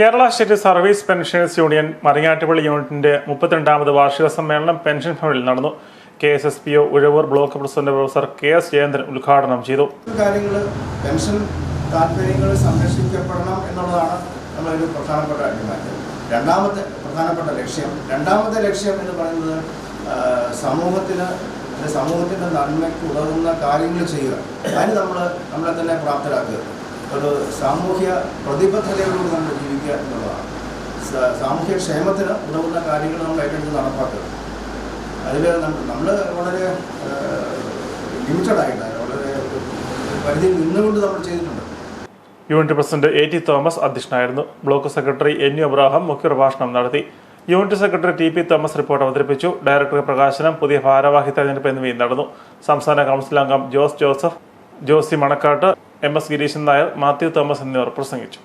Kerala state service pensioners union Mariyattupally യൂണിറ്റിന്റെ മുപ്പത്തിരണ്ടാമത് വാർഷിക സമ്മേളനം പെൻഷൻ ഭവനിൽ നടന്നു. K S S P O Uzhavoor block president professor K S Jayendran ഉദ്ഘാടനം ചെയ്തു. കാര്യങ്ങൾ പെൻഷൻ താല്പര്യങ്ങൾ സംരക്ഷിക്കപ്പെടണം എന്നുള്ളതാണ് നമ്മളൊരു പ്രധാനപ്പെട്ട അടിമാറ്റം രണ്ടാമത്തെ പ്രധാനപ്പെട്ട ലക്ഷ്യം. രണ്ടാമത്തെ ലക്ഷ്യം എന്ന് പറയുന്നത് സമൂഹത്തിന് സമൂഹത്തിന്റെ നന്മയ്ക്ക് ഉതകുന്ന കാര്യങ്ങൾ ചെയ്യുക. അതിന് നമ്മൾ നമ്മളെ തന്നെ പ്രാപ്തരാക്കുക. ഒരു സാമൂഹ്യ പ്രതിബദ്ധതയോടുകൂടി നമ്മൾ ജീവിക്കുക എന്നുള്ളതാണ്. സാമൂഹ്യ ക്ഷേമത്തിന് ഉതകുന്ന കാര്യങ്ങൾ നമ്മൾ ഏറ്റെടുത്ത് നടപ്പാക്കുക. അതിൽ നമ്മൾ വളരെ ലിമിറ്റഡായിട്ടാണ് വളരെ പരിധിയിൽ നിന്നുകൊണ്ട് നമ്മൾ ചെയ്തിട്ടുണ്ട്. Unit president A T Thomas അധ്യക്ഷനായിരുന്നു. Block secretary N U Abraham മുഖ്യപ്രഭാഷണം നടത്തി. Unit secretary T P Thomas report അവതരിപ്പിച്ചു. ഡയറക്ടർ പ്രകാശനം പുതിയ ഭാരവാഹി തെരഞ്ഞെടുപ്പ് എന്നിവയും നടന്നു. സംസ്ഥാന കൗൺസിൽ അംഗം ജോസ് ജോസഫ് ജോസി മണക്കാട്ട് എം എസ് ഗിരീശൻ നായർ മാത്യു തോമസ് എന്നിവർ പ്രസംഗിച്ചു.